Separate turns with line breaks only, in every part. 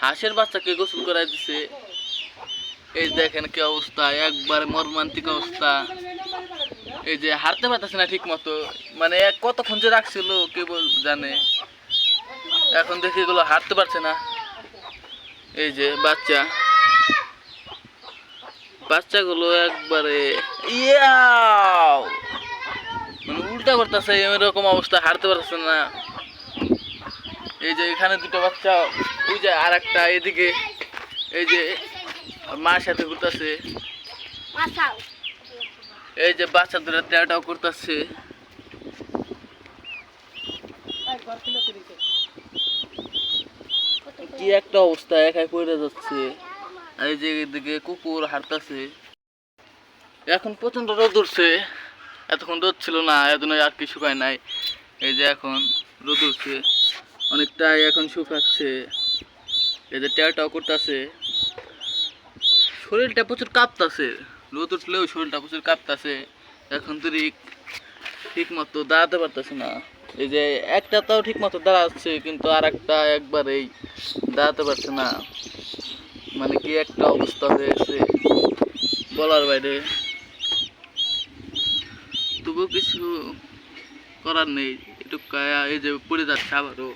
হাঁসের বাচ্চাকে গোসল করাই দিছে। এই দেখেন কি অবস্থা, একবার মর্মান্তিক অবস্থা। এই যে হারতে পারতেছে না ঠিক মতো মানে কতক্ষণ যে রাখছিল, কে বল- জানে। এখন দেখি এগুলো হারতে পারছে না। এই যে বাচ্চা। বাচ্চাগুলো একবারে, ইয়াও! মানে উল্টা করতেছে, এরকম অবস্থা হারতে পারতেছে না। এই যে এখানে দুটো বাচ্চা ওই যে আর একটা এদিকে এই যে মার সাথে ঘুরতেছে। এই যে বাচ্চা দুটো তেরাটাও করতেছে। কি একটা অবস্থা একাই পড়ে যাচ্ছে। এই যে এদিকে কুকুর হাঁটতেছে। এখন প্রচণ্ড রোদ উঠছে। এতক্ষণ রোদ ছিল না এতদিন আর কি শুকায় নাই। এই যে এখন রোদ উঠছে অনেকটাই এখন শুকাচ্ছে। এই যে টেয়ারটাও করতেছে। শরীরটা প্রচুর কাঁপতাছে। রোদ উঠলেও শরীরটা প্রচুর কাঁপতাছে। এখন তো ঠিক মতো দাঁড়াতে পারতেছে না। এই যে একটা তাও ঠিক মতো দাঁড়াচ্ছে, কিন্তু আর একটা একবারেই দাঁড়াতে পারছে না। মানে কি একটা অবস্থা হয়েছে বলার বাইরে। তবুও কিছু করার নেই। একটু কায়া এই যে পড়ে যাচ্ছে আবারও।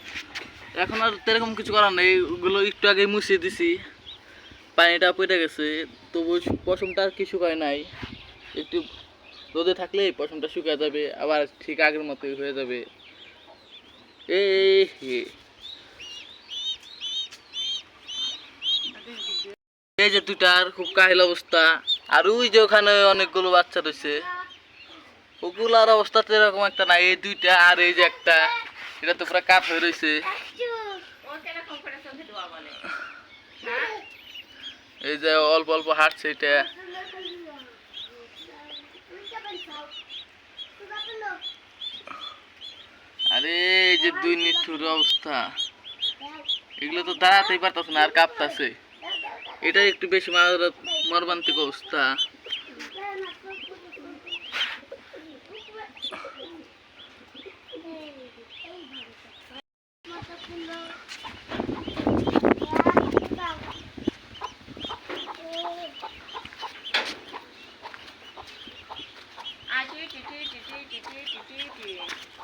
এখন আর তেরকম কিছু করার নেই ওগুলো একটু আগে মুছিয়ে দিছি। পানিটা পড়ে গেছে, তবু পশমটা আর কি শুকায় নাই। একটু রোদে থাকলেই পশমটা শুকিয়ে যাবে, আবার ঠিক আগের মতোই হয়ে যাবে। এই যে দুটার খুব কাহিল অবস্থা। আর ওই যে ওখানে অনেকগুলো বাচ্চা রয়েছে ওগুলার অবস্থা তো এরকম একটা না এই দুইটা আর এই যে একটা। এটা তো পুরো কাঠ হয়ে রয়েছে এই যে অল্প অল্প হাঁটছে এটা। আরে এই যে দুই নিঠুর অবস্থা। এগুলো তো দাঁড়াতেই পারতাছে না আর কাঁপতাছে। এটা একটু বেশি মর্মান্তিক অবস্থা। Ah, do, do, do, do, do, do, do, do.